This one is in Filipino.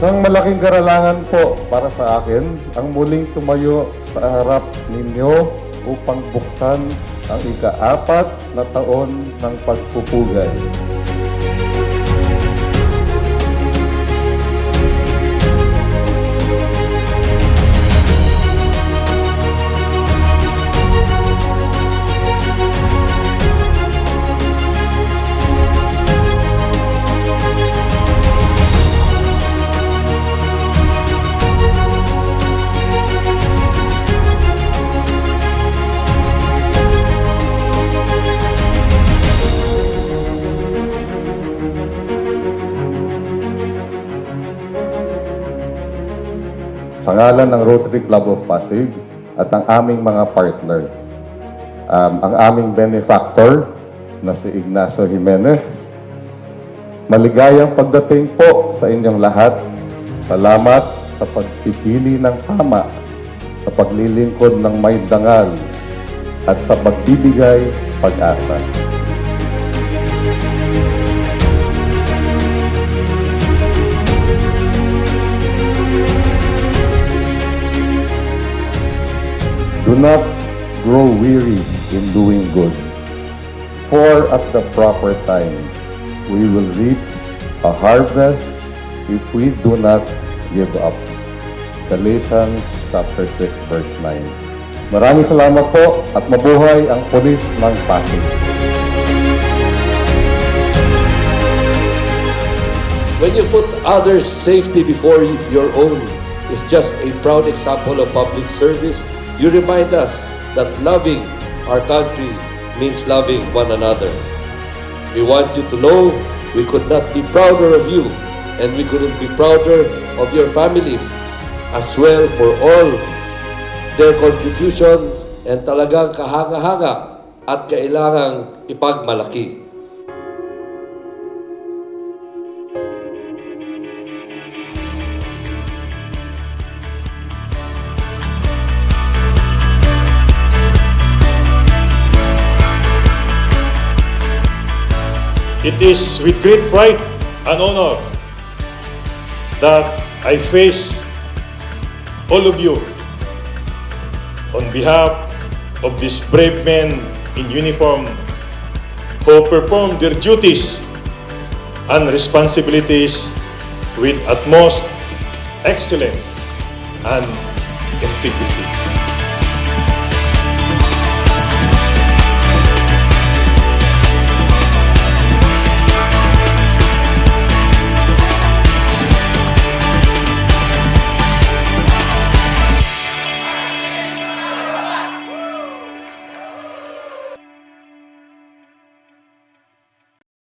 Isang malaking karalangan po para sa akin ang muling tumayo sa harap ninyo upang buksan ang ika-apat na taon ng pagpupugay. Sa ngalan ng Rotary Club of Pasig at ang aming mga partners, um, ang aming benefactor na si Ignacio Jimenez, maligayang pagdating po sa inyong lahat. Salamat sa pagpipili ng tama, sa paglilingkod ng may dangal, at sa pagbibigay pag-asa. Do not grow weary in doing good. For at the proper time, we will reap a harvest if we do not give up. Galatians chapter 6 verse 9. Maraming salamat po at mabuhay ang polis ng Pasig. When you put others' safety before your own is just a proud example of public service. You remind us that loving our country means loving one another. We want you to know we could not be prouder of you and we couldn't be prouder of your families as well for all their contributions and talagang kahanga-hanga at kailangang ipagmalaki. It is with great pride and honor that I face all of you on behalf of these brave men in uniform who perform their duties and responsibilities with utmost excellence and integrity.